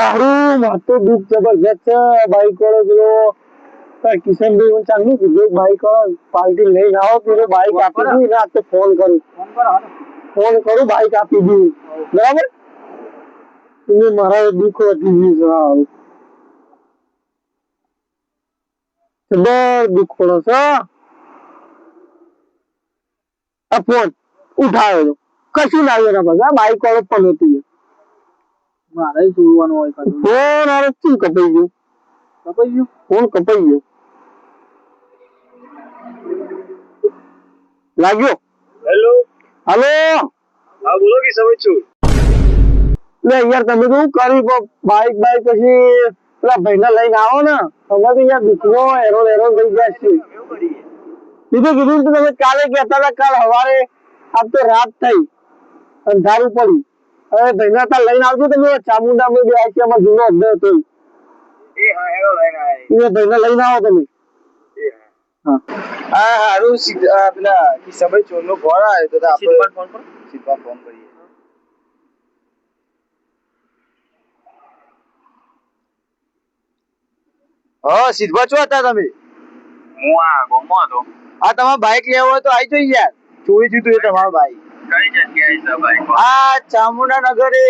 દુઃખ જબરજસ્ત છે બાઈક વાળો પેલો કિશનભાઈ ચાલુ કીધું બાઈક વાળો પાર્ટી લઈને આવો પેલો બાઈક આપી દીધું ફોન કરું. ફોન કરું બાઈક આપી દીધું. બરાબર? એને મારા દુઃખ વધી ગયું જબર દુઃખ પડે છે આ ફોન ઉઠાવ્યો કશું લાવ્યો ના બાઈક વાળો પણ હતી મારે જોવાનું હોય પાછું મારે શું કપાઈ ગયું કપાઈ ગયું? ફોન કપાઈ ગયો. લાગ્યો? હેલો. હેલો? હા બોલો કે સમજ છું. લે યાર તમે તો શું કરી બાઈક બાઈક પછી પેલા ભાઈને લઈને આવો ને. તમે તો યાર દુખનો એરોન હેરો થઈ ગયા છે. બીજું કીધું તમે કાલે કહેતા હતા કાલ સવારે આમ તો રાત થઈ. અંધારું પડ્યું. ભાઈને ત્યાં લઈને આવજો તમે. ચામુંડામાં બે આશિયામાં જૂનો અડ્ડો હતો એ હા હેલો લઈને આય એ ભાઈને લઈને આવો તમે. હા. હારું સીધ- પેલા ઈ ચોરનો ફોન આવ્યો તો તો આપણે ફોન કરો સીધા ફોન કરીએ. હા સિદ્ધવા છો હતા તમે? હું આ ગોમો હતો. આ તમારે બાઇક લેવો હોય તો આવી જઈ યાર. ચોરી જીતું એ તમારું બાઇક કઈ જગ્યાએ છે આ ચામુંડાનગર એ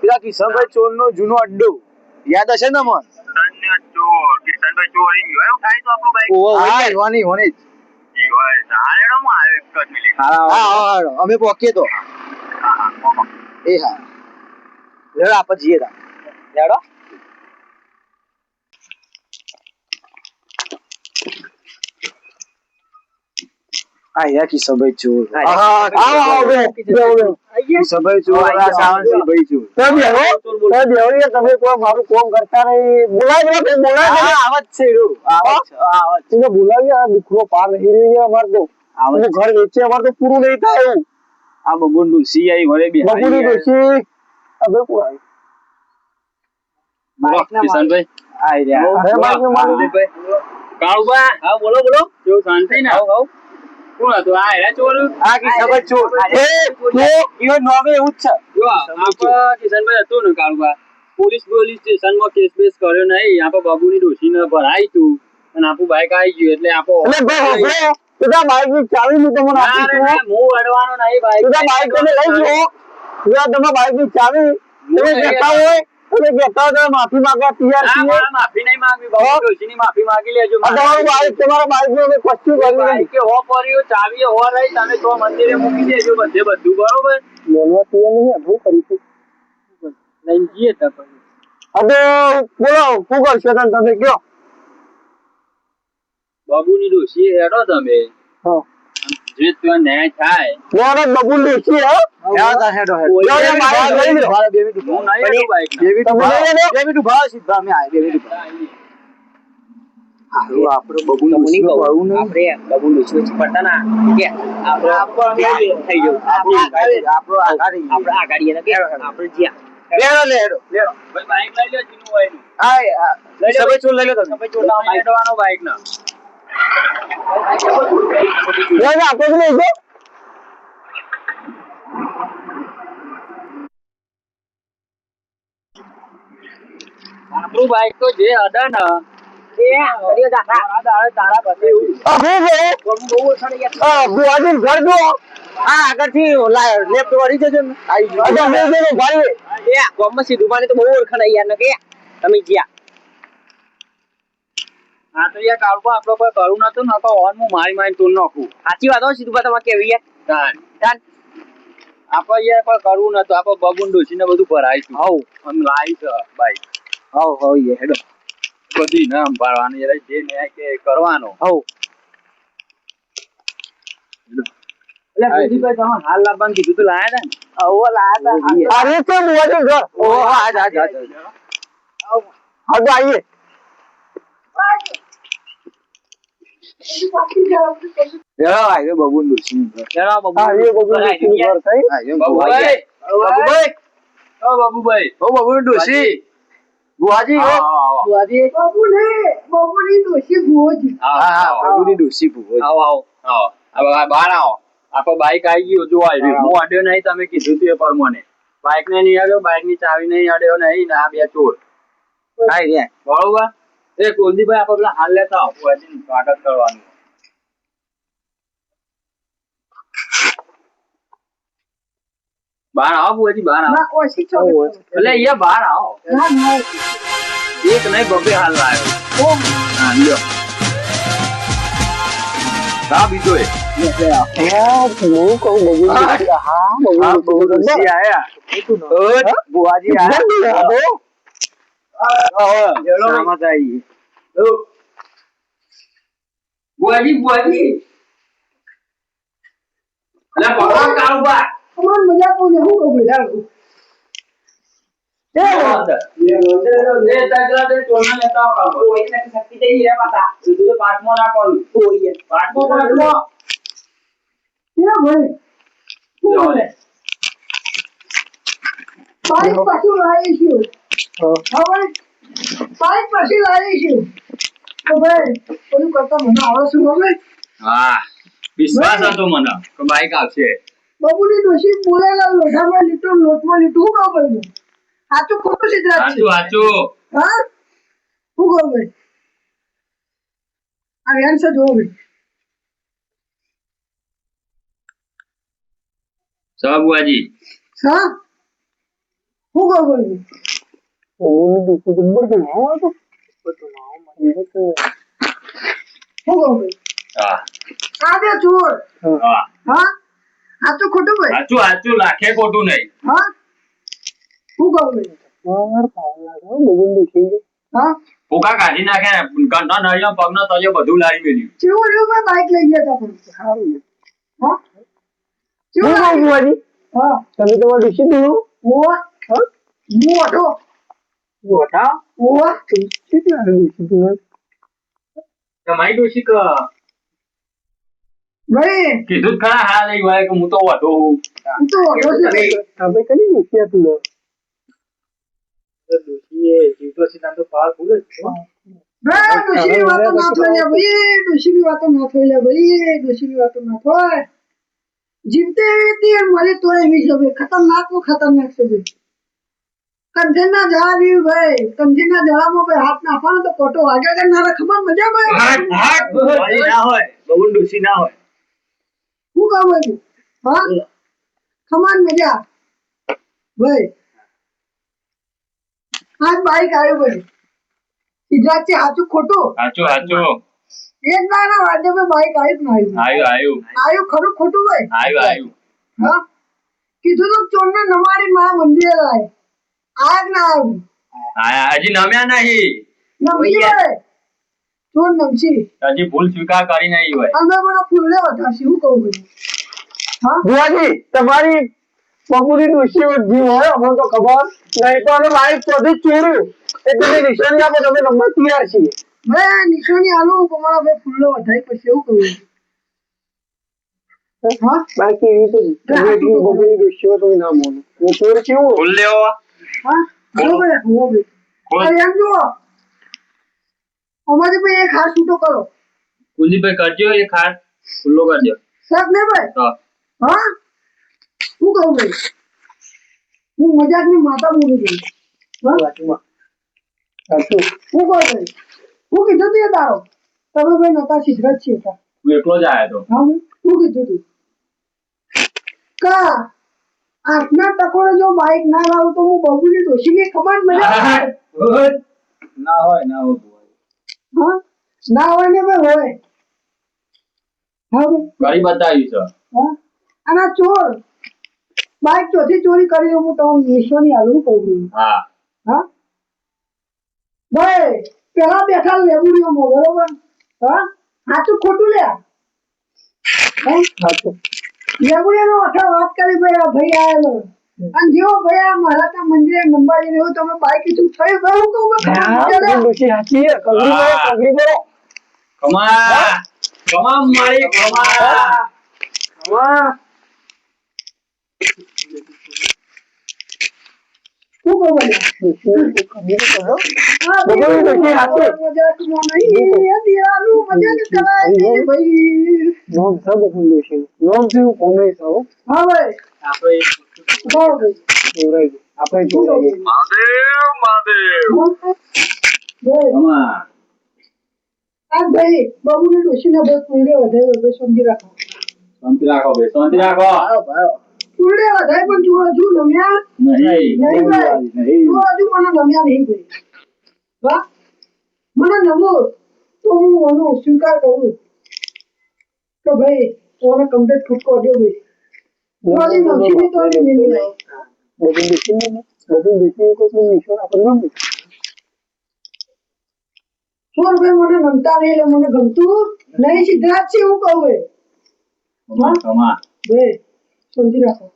પેલા કિશનભાઈ ચોર નો જૂનો અડ્ડો. યાદ હશે ને મન? કિશનને ચોર કિશનભાઈ ચોરી ગયો. એવું થાય તો આપણું બાઈક હા. વાની હોની ઈ હોય. હારે હું આવ્યો એક જ મિનિટ. હા હા હા, અમે પોકીએ તો. હા હા એ હા. તા. લેડો આ યા કિશનભાઈ ચોર. હા આવો આવો બે બે બે કિશનભાઈ ચોર આ સાવંતસિંહ ભાઈ ચોર. તમે બેહો તમે બેહો તમે કોઈ મારું કોમ કરતા નહીં. બોલાવી દો તમે બોલાવી દો આવત છે રો આવત આવત છે. બોલાવી આ દીકરો પાર નહીં રહી છે અમારે તો. આવત ઘર વેચે અમારે તો પૂરું નહીં થાય એવું આ બબુન સી આઈ વરે બી બપોરે ડોશી હવે બોલાવી બોલો. કિશનભાઈ. આઈ રહ્યા. અરે બાઈક કાળુબા. હા બોલો બોલો. કેવું શાંતિ ને આવ આવ. કોણ હતું? આ હેરા ચોર? આ કિશનભાઈ ચોર. એ તું ઈવન નોમે એવું જ છે. જો આપણા કિશનભાઈ હતું ને કાળુબા. પોલીસ પોલીસ સ્ટેશનમાં કેસ બેસ કર્યો નહીં આપણે બાબુની ડોશીને ભરાઈ તું અને આપણું બાઇક આવી ગયું એટલે આપો એટલે ભાઈ હોભળો તું બાઈકની ચાવી હું તમને આપી છું હું. અડવાનો નહીં બાઈક તું બાઈક તમે લઈ ગયો જો તમે બાઈકની ચાવી તમે કહેતા હોય તમે કહેતા હોય તમે માફી માંગવા તૈયાર ના, છીએ. માફી નહીં માંગવી બાબુ ડોશીની માફી માંગી લેજો તમારું બાઈક તમારા બાઈકનું અમે કશું કર્યું નહીં. કે હો પડ્યું ચાવી હો રહી તમે તો મંદિરે મૂકી દેજો બધે બધું બરોબર? બોલવા તૈયાર નહીં અધૂરું કરીશું લઈને જઈએ તા પછી. હવે બોલો શું કરશો તમે કયો? બાબુની ડોશી હેડો તમે. હા. ન્યાય થાય. મોરે બબુલ દેખી હે? હેડો હેડો? હેડો લો, લો, લઈ લો. હું નહીં બાઈક ભાવ સીધા આય હારું આપણે. આપણે બબુ લુચી લુચી પડતા ના કે આપણે થઈ જવું આપણું આપણે આઘાડી- આપણું આઘાડી. આપણે આ ગાડીએ ને કે આપણે જ્યાં. લેડો લે લેડો. ભાઈ બાઈક લઈ લો જીનું હોયનું. આય આ, સફેદ ચોર લઈ લો તમે. તમે ચોરતા હોય બાઈક ના લે લે આપણે આપણું બાઈક તો જે અડે ને જા જો ગયું. તમે જ્યાં આ તો યાર કાળું આપણો કોઈ કરું નતું ને તો ઓન હું મારી મારી તોડ નાખું. સાચી વાત હો સીધું તમારે કેવી યાર તાન. તાન. આપણે યાર કોઈ કરવું નતું આપણે બબુન ડોસીને બધું ભરાઈશું. હવ. આમ લાવી છે બાઈક. હાવ હાવ ઈ હેડો. બધી ના સંભાળવાની યાર જે ન્યાય કે કરવાનો. હવ. એટલે પ્રદીપભાઈ તમે હાલ લાવવાનું કીધું તો લાયા હતા ને? હવ લાયા તા. ઓ જા જા. જા. આઈએ બહાર આવો. આપડે બાઈક આવી ગયું જો આવી રહ્યું. હું. અડ્યો નહીં તમે કીધું તું એ પ્રમાણે. બાઇક ને નહીં અડ્યો બાઇકની ચાવી નહીં અડ્યો નહીં ને આ બે ચોર. બરોબર? એ કુલદીપભાઈ આપણે પેલા હાલ લેતા આવો. ફુવાજીને સ્વાગત કરવાનું. બહાર આવો ફુવાજી બહાર આવો. એટલે અહીંયા બહાર આવો. એક નહીં બબે હાલ લાવ્યો હા લ્યો. કા બીજો એ. હા હું કહું બબુલ ડોશી હા બબુલ ડોશી આયા ઓય બુઆજી આયા સામત આવી બુઆજી બુઆજી અલા ભગવાન કાળુબા તમારે મજા તો ને હું કહું બેટા કેવા ભાઈ. બોલે? બાઈક પાછું લાવીશું. હવે બાઈક પાછી શું હવે હા વિશ્વાસ કહું ભાઈ સાચું. હા? હા કહું ભાઈ બબુલ ડોશી જબ્બર તો ના આવતો શું કહું ભાઈ હા આ બે ચોર હા હા આ તો ખોટું ભાઈ સાચું સાચું લાખે ખોટું નહીં હા શું કહું ભાઈ હા ફૂકા કાઢી નાખે કંઠા નળિયો પગનો તળિયો બધું લાવી મેલ્યું ચેવું રહ્યું ભાઈ બાઈક લઈ ગયા હતા સારું હા શું કહું લાગ્યું? હા તમે તમારા ડોશી દીધું ઓવા હા મોટો મોટા ઓવા કેટલા ડોશી દીધું તમારી ડોશી ક ભાઈ કીધું ખરા હા લઈ હોય કે હું તો વધુ હું તો ઓટો છે ભાઈ. આપણે કઈ ડોશી હતું લે ભાઈ ડોશીની વાતો ના થાય ભાઈ ડોશીની વાતો ના થાય ભાઈ ડોશીની વાતો ના થાય જીવતે અને મરી તો એવી છે ભાઈ ખતરનાક ખતરનાક છે ભાઈ કંઠેના જળા જેવી ભાઈ કંઠેના જળામાં ભાઈ હાથ નાખવાનો તો કોટો વાગે કે ના ખબર મજા ભાઈ ના હોય બબુલ ડુસી ના હોય. શું કામ ભાઈ હા? ખમાન મજા. ભાઈ આજ બાઈક આવ્યું ભાઈ. સિદ્ધાર્થ છે સાચું ખોટું? સાચું સાચું એક ના ના વાજે ભાઈ બાઈક આવ્યું ના આવ્યું આવ્યું. આવ્યું ખરું ખોટું ભાઈ? આવ્યું આવ્યું. હા? કીધું તો ચોરને નમાડી મારા મંદિરે લાય. આવ્યું આ હજી નમ્યા નહીં. ભાઈ ચોર નમશી. હજી ભૂલ સ્વીકાર કરી નહીં હોય. અમે મને ફૂલને વધારશી હું કહું ભાઈ હા? બુઆજી તમારી બબુની ડોશી જીવ હોય અમને તો ખબર. નહીં તો અમે બાઈક ત્યાંથી ચોર્યું એટલે નિશાની આપો તમે નંબર તૈયાર છીએ મેં નિશાની આલું તમારા ભાઈ ફૂલનો વધારી પછી એવું કહું હા? બાકી એવી તો તમે એટલી બબુની તો ના મોનું હું ચોર કેવું ફૂલ લેવો. હા બરોબર? હો ભાઈ ખોલ. અરે એમ જુઓ. અમારી ભાઈ એક હાથ છૂટો કરો. કુલદીપભાઈ કરજો એ ખાટ ખુલ્લો કરજો સાહેબ ને ભાઈ? હા. શું કહું ભાઈ? હું મજાકની માતા બોલું છું. હા? કહું ભાઈ હું કીધું તું તારો? તમે ભાઈ નતા સિદ્ધરાજ છીએ તા. હું એકલો જ આવ્યો તો. હા હું કીધું તું? કા? આઠના ટકોરે જો બાઇક ના લાવું તો હું બબુની ડોશીની ખબર મને ના હોય ના હોય હા? ના હોય ને ભાઈ હોય. હા ભાઈ કરી બતાવ્યું છે. હા? અને ચોર. બાઇક ચોથી ચોરી કરી હું તમને નિશાની આલું કહું છું. હા. હા? ભાઈ પેલા બેઠા લેબુડીઓમાં બરોબર? હા? સાચું ખોટું લે હા? સાચું લેબુડીઓનો અઠા વાત કરી ભાઈ આ ભાઈ આયેલો અને જેવો ભાઈ આ મારા ત્યાં મંદિરે નંબાજી રહ્યો તમે બાઈક કીધું ફરી ભાઈ હું કહું સાચી કગડી કગડી કમા કમા મારી કમા હા. શું ને ડોશી ડોશીને બહુ વધારે સમજી રાખો. સમજી રાખો ભાઈ. સમજી રાખો વધારે પણ હજુ નહીં હજુ મને રમ્યા નહીં ભાઈ. વાહ. મને નમો. તો હું એનો સ્વીકાર કરું. કે ભાઈ તોને કમ્પ્લીટ ખુટકો દો ભાઈ. મારી નસીબી તો નહીં મિલી બધું ને, બધું આપણને મને ગમતા નહીં એટલે મને ગમતું નહીં. સિદ્ધાર્થ છે એવું કહું ભાઈ. કમા ભાઈ સમજી રાખો.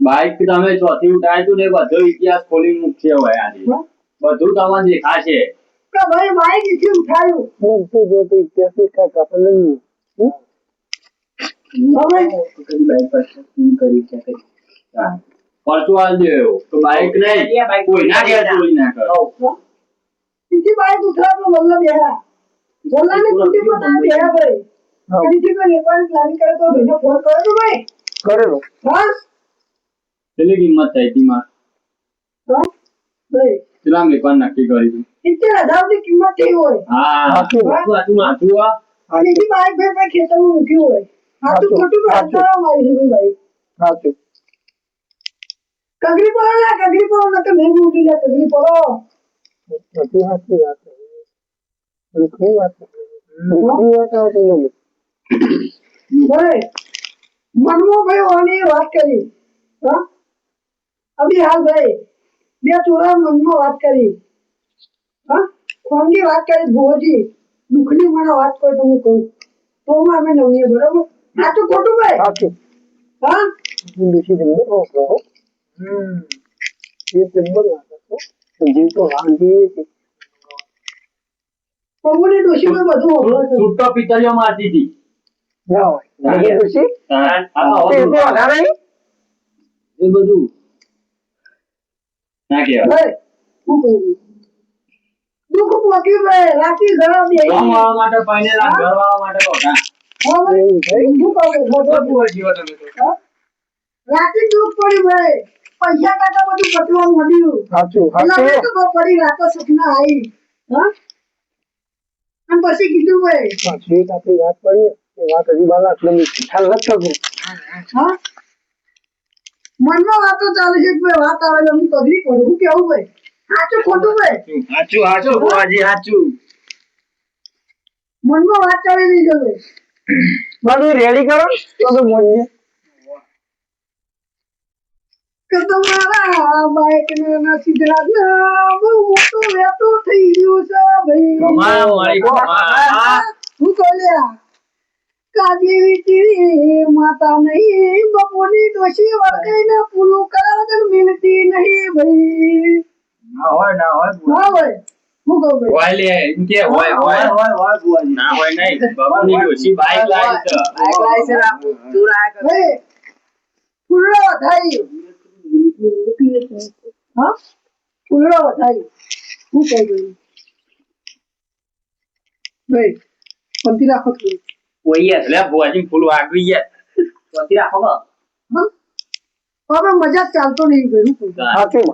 બાઈક તમે ચોથી ઉઠાય તું ને બધો ઇતિહાસ ખોલી મૂકશે હોય આજે. બધું તમને દેખાશે. કે બાઈકથી ઉઠાયું. હું તો જો તો ઇતિહાસની કાંઈક આપણને ન મૂકે. હમ? હવે પરચો આલ દેવો તો બાઈક નહીં? કોઈ ના ઘેર ચોરી ના કરો બીજી બાઈક ઉઠાવ્યો વલ્લભ બેહા વલ્લભને કુટી પોતાને બેહા ભાઈ. બીજી કોઈ વેપારી પ્લાનિંગ કરે તો ભાઈને ફોન કર્યો તો ભાઈ. કરેલો. હા કેટલી કિંમત થઈ હતી માં ભાઈ. કેટલા વેપાર નક્કી કરી હતી સિત્તેર હજાર કિંમત થઈ હોય. હા. સાચું. સાચું સાચું સાચું આ. અને બીજી બાઈક ભાઈ ભાઈ ખેતરમાં મૂક્યું હોય. સાચું સાચું. ખોટું તો સાચું. મારી છે ભાઈ. સાચું કગરી પડો લા કગરી પડો તો નહીં મૂકી લે કગરી પડો સાચી વાત છે. વાત. વાત મૂકે. ભાઈ મનમો ભાઈ ઓની વાત કરી. હા? અભી હાલ ભાઈ બે ચોરા મનમાં વાત કરી. હા? ખોંગી વાત કરી ભોજી દુઃખની મને વાત કરી તો હું કહું. તો હું અમે નવીએ બરાબર? સાચું ખોટું ભાઈ સાચું હા? એ જીવ તો વાંધી છે. પગુની ડોશીમાં બધું. છૂટો પિતળીઓ મારતી હતી ના હોય. ખુશી? તો વધારે એ બધું કહેવાય. દુઃખ પોક્યું ઘણા બે વાળા માટે ઘર વાળા માટે તો. રાતે દુઃખ પડ્યું ભાઈ પૈસા કાકા બધું કટવા મળ્યું સાચું સાચું પડી રાતો સપના આવી હા અને પછી કીધું ભાઈ સાચું વાત પડી એ વાત હજી બાલા લંબી ખ્યાલ નથી થતો. મનમાં વાતો ચાલે છે કે વાત આવે એટલે હું તગડી પડું હું કેવું ભાઈ? સાચું ખોટું ભાઈ? સાચું સાચું. બુઆજી સાચું. મનમાં વાત ચાલી રહી છે ભાઈ. બધું રેડી કરો? તો તો મોજે. કે તમારા બાઈક ના સિદ્ધરાજ ના બહુ મોટો વેતો થઈ ગયો છે ભાઈ. હું કહ્યા કાજી ટીવી માતા નહીં બપોરની ડોશી વળગાઈને પૂરું કરાવતર મિલતી નહીં ભાઈ. ના હોય ના હોય હા ભાઈ હું કહું ભાઈ? હોય લે એમ કે હોય હોય. હોય હોય હોય ના હોય નહીં બાબુની ડોશી બાઈક લાવી છે. ભાઈ ફૂલડો વધાઈ હા? ફૂલડો વધાઈ હું કહું ભાઈ? ભાઈ શાંતિ રાખો થોડી. ઓય એટલે ભુવાજી ફૂલ વાગવી ગયા. ચોથી રાખો હવે મજાક ચાલતો નહીં ભાઈ સાચું.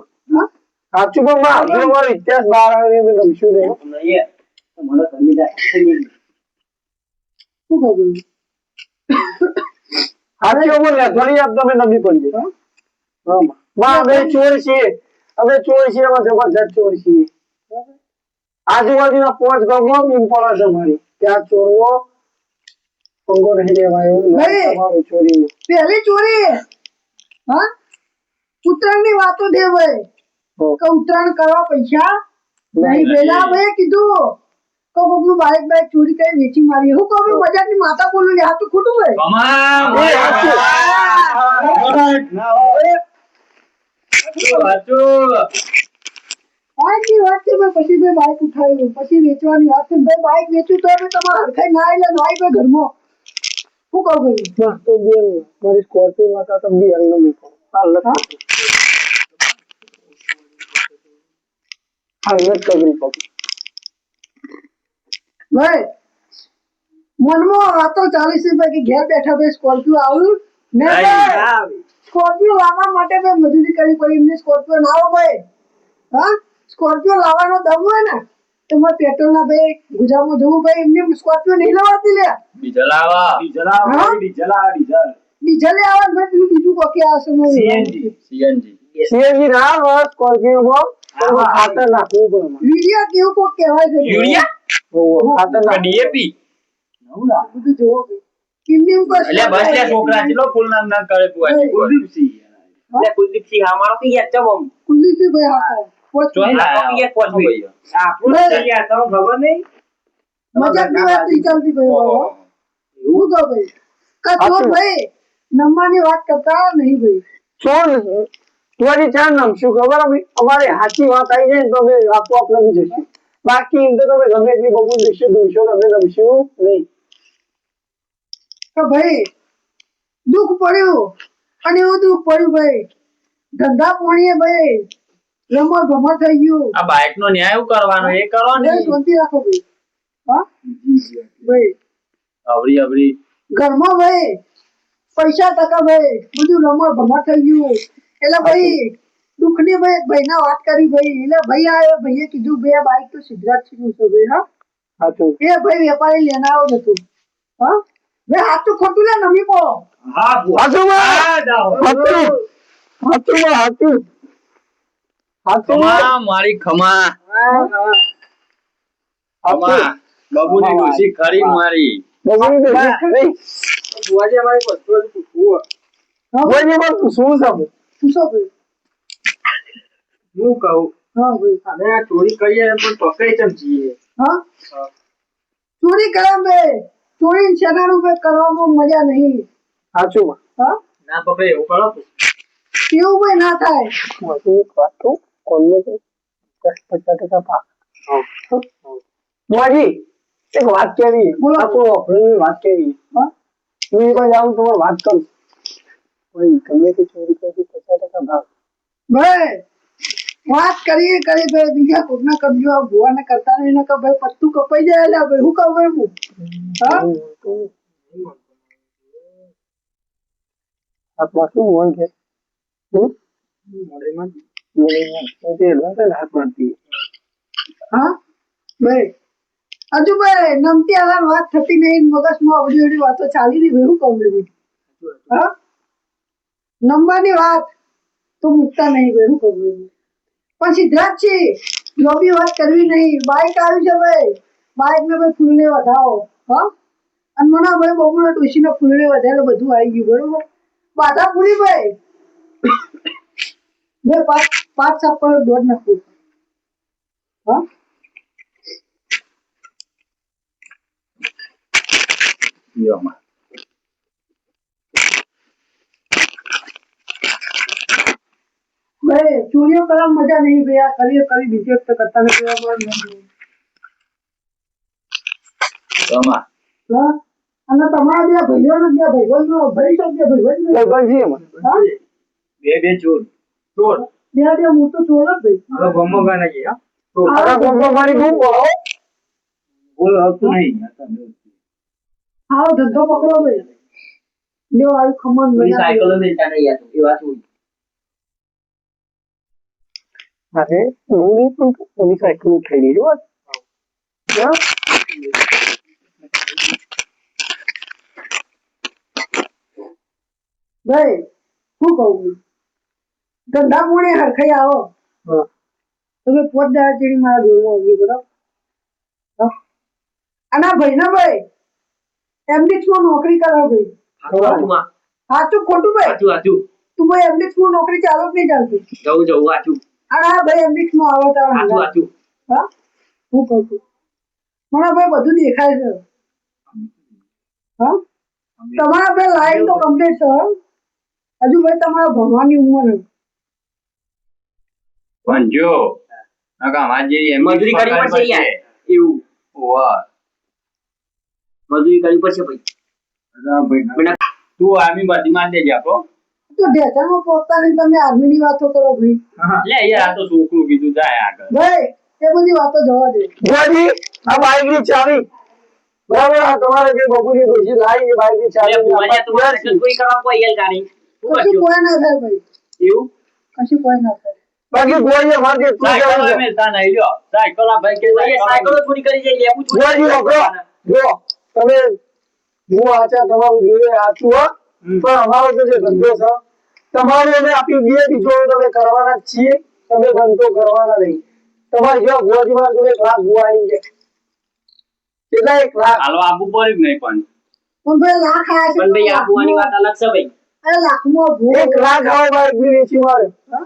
સાચું પણ માં હજુ ઇતિહાસ બહાર આવે ને મેં ગમશું નહીં નહીં મને ગમી જાય. શું કહું સાચું બોલે થોડી આપ તમે નબી પડી હા. માં અમે ચોર છીએ. અમે ચોર છીએ અમે જબરજસ્ત ચોર છીએ. આજુબાજુના પાંચ ગામમાં મીમ પડે છે મારી કે ચોરવો પંગો નહીં લેવાય તમારું ચોરી. પહેલી ચોરી. હા? ઉત્તરાયણની વાતો દે ભાઈ. કે ઉત્તરાયણ કરવા પૈસા? નહીં પેલા ભાઈ કીધું. તો કોકનું બાઈક બાઈક ચોરી કરી વેચી મારી. હું કહું મજાકની માતા બોલું લે. આ તો ખોટું ભાઈ પછી મેં બાઈક ઉઠાવ્યું પછી વેચવાની વાત ભાઈ બાઈક વેચ્યું તો તમારે હરખાઈ ના એટલે ના ભાઈ ઘરમાં. શું કહું ભાઈ ના તો બેન મારી સ્કોર્પિયો માં તો બી હાલ નમી હાલ હાલ નથી કગરી પગ ભાઈ મનમાં વાતો ચાલીસ રૂપિયા કે ઘેર બેઠા ભાઈ સ્કોર્પિયો આવ્યું ને સ્કોર્પિયો લાવવા માટે ભાઈ મજૂરી કરવી પડી એમને સ્કોર્પિયો ના આવો ભાઈ હા? સ્કોર્પિયો લાવવાનો દમ હોય ને તો મારે પેટ્રોલ ના ભાઈ ગુજરાતમાં જવું ભાઈ એમને સ્કોર્પિયો નહીં લેવાતી લે. ડીઝલ આવા. ડીઝલ આવે ડીઝલ આવે ડીઝલ. ડીઝલે આવે ને ભાઈ બીજું કોકે આવશે મને સીએનજી. સીએનજી. સીએનજી ના આવે સ્કોર્પિયો માં ખાતર નાખવું પડે એમાં. કેવું કોક કહેવાય છે? યુરિયા? ઓહો, ખાતર નાખવું ડીએપી. બધું જોવો ભાઈ. એમને એટલે બસ લે છોકરા ચલો ફૂલ નામ ના કરે તું કુલદીપસિંહ. એટલે કુલદીપસિંહ અમારો કે યાર ચમ કુલદીપસિંહ ભાઈ હા. નમવાની વાત કરતા નહીં ભાઈ. ચાર નામ. શું ખબર? અમારે સાચી વાત આવી જાય તો અમે આપોઆપ રમી જશું બાકી એમ તો તમે ગમે એટલી બબુ દેશો દોશો તમે રમશું નહીં. તો ભાઈ દુઃખ પડ્યું. અને એવું દુઃખ પડ્યું ભાઈ. ધંધા પોણીએ ભાઈ. રમત ભમત થઈ ગયું. આ બાઇક નો ન્યાય કરવાનો? એ કરો ને શાંતિ રાખો ભાઈ. હા? ભાઈ. અવરી અવરી. ઘરમાં ભાઈ. પૈસા ટકા ભાઈ. બધું રમત ભમા થઈ ગયું. એટલે ભાઈ દુઃખની ભાઈ ભાઈના વાત કરી ભાઈ. એટલે ભાઈ આવ્યો ભાઈએ કીધું ભાઈ આ બાઈક તો સિદ્ધરાજ સિંહ છે ભાઈ હા? સાચું એ ભાઈ વેપારી લેને આવ્યો નતું હા? મેં હાથું ખોટું લે નમી પો હા હાથું. હાથું હાથું. ખમા મારી ખમા. ખમા. બબુની ડોસી ખરી મારી. બબુની બેટી ખરી? બુઆજી અમારે બધું જ પૂછવું હા ભાઈ બોલજી પણ તું શું છે પૂછો ભાઈ? હું કહું? હા ભાઈ. અમે આ ચોરી કરીએ પણ પકડી ચમ જઈએ? હા? ચોરી કરે ચોરી ચેનલ ભાઈ કરવામાં મજા નહીં. સાચું હા? ના પકડે એવું કરો એવું ભાઈ ના થાય. એક વાત કહું. કોને તો દસ પચાસ ટકા પાક. બુઆજી એક વાત કેવી? બોલો. આપણું ઓફરની વાત કેવી? હું. એક વાર જાઉં તો વાત કરું. ગમે તે ચોરી પચાસ ટકા ભાગ ભાઈ વાત કરીએ કરી ભાઈ બીજા કોકના કબજો આ ભુવાને કરતા નહીં ને કે ભાઈ પત્તું કપાઈ જાય એટલે ભાઈ હું કહું ભાઈ હું? શું હોય છે હમ? મોડેમાં હજુ ભાઈ નમતી આલાન વાત થતી નહીં મગજમાં અવડી અવડી વાતો ચાલી રહી ભાઈ કહું ભાઈ હા નમવાની વાત, તો મૂકતા નહીં, ભાઈ. કહું ભાઈ પણ સિદ્ધાર્થ લોબી વાત કરવી નહીં બાઇક આવ્યું છે ભાઈ બાઇક ને ભાઈ ફૂલને વધાવો હા? અને મને ભાઈ બબુના ડોશીને ફૂલને વધારે બધું આવી ગયું બરોબર બાધા પૂરી ભાઈ ભાઈ પાંચ પર દોઢ નાખવું હા? યોમાં. ભાઈ ચોરીઓ કરવાની મજા નહીં ભાઈ આ કરીએ કરી બીજી વખતે કરતા નથી અને તમારા બે ભાઈઓ ને બે ભાઈઓ ભાઈ બે. બે બે ચોર. ચોર. બે બે હું તો ચોર જ ભાઈ હવે ગમો ગાના છે હા આખા મારી બહુ બોલો બોલ આવતું નહીં આવો ધંધો પકડો ભાઈ લ્યો આવી ખમણ પેલી બનાવી. સાયકલો મિલતા યાર એ વાત હોય. અરે હું નહીં પણ ઓલી સાયકલ ઉઠાઈ જો હા? ભાઈ શું કહું? ધંધા પોણે હરખાઈ આવો. તમે પોત દાડા ચીડી મારા જોડમાં આવ્યું બરાબર? આના ભાઈ ના ભાઈ એમડી માં નોકરી કરો ભાઈ. માં. સાચું ખોટું ભાઈ? સાચું સાચું તું ભાઈ એમડી માં નોકરી ચાલો કે નહીં ચાલતી. જવું જવું સાચું આ ભાઈ એમડી માં આવો તારા સાચું સાચું હા? હું કહું છું. મારા ભાઈ બધું દેખાય છે. હા? તમારા ભાઈ લાઈન તો કમ્પ્લીટ છે હો. હજુ ભાઈ તમારા ભણવાની ઉંમર છે. પણ જો નકા અમારી જેવી એમની મજૂરી કરવી પડશે યાર. એવું. મજૂરી કરવી પડશે ભાઈ. તું આર્મી ભરતી માં દેજે આપો. તો ઢેચામાં પહોંચતા તમે આર્મી ની વાતો કરો ભાઈ. લે યાર આ તો છોકરું કીધું જાય આગળ. ભાઈ એ બધી વાતો જવા દે. બુઆજી આ બાઈકની ચાવી બરાબર આ તમારે જે બબુની ડોશી લાવી એ બાઈકની ચાવી મને તમારે કોઈ કરવા કોઈ હેલ ગાડી કશું કોઈ ના થાય ભાઈ. એવું? કશું કોઈ ના થાય. બાકી ગોળીએ મારજે તું લ્યો. સાયકલ ભાઈ કે કરી લેવું ગોળીઓ કરી જો તમે હું આચા તમારું જોઈએ આચું હો. પણ અમારો તો જે ધંધો છે તમારે અમે આપી દઈએ બીજો તમે કરવાના છીએ. તમે ધંધો કરવાના નહીં. તમારે જો ગોળીમાં તમે એક લાખ ગુવા આવી જાય કેટલા એક લાખ? હાલો આબુ પડ્યું નહીં પણ? પણ ભાઈ લાખ આયા છે. પણ ભાઈ આ વાત અલગ છે ભાઈ. અરે લાખમાં ભૂ એક લાખ આવે બાઈક બીજી મારે. તો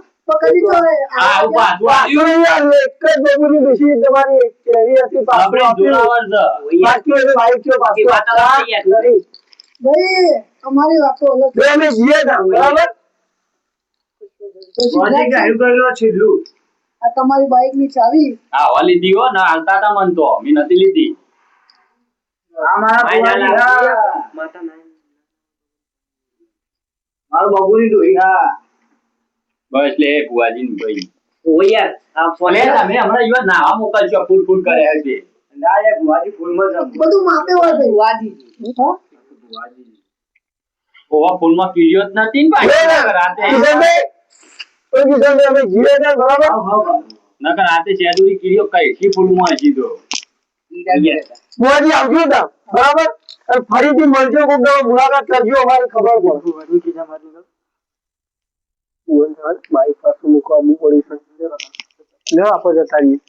તમારી વાત અલગ આ તમારી બાઈકની ચાવી? હા હવા લીધી હો ને હાલતા તા મન તો. મેં નથી લીધી. ભાઈ, ના, ની મારું બાબુની ડોહી. હા. બસ લે ભુવાજી ને ભાઈ ઓ યાર આ ફોન તમે હમણાં ઈવન નાવા મોકલશો ફૂલ ફૂલ કરે છે ના યાર ભુવાજી ફૂલમાં જ બધું માપે હોય ભાઈ હા? ઓવા ફૂલમાં કીડીઓ જ નથી ને ભાઈ રાતે અમે બરાબર નકર રાતે શેરડુરી કીડીઓ કઈ શી ફૂલમાં તો બુઆજી આવજો તા, બરાબર ફરીથી મળજો કોક મુલાકાત કરજો અમારે ખબર પડે મૂકવા મૂકવાની સંખ્યા આપણે જતા રહીએ.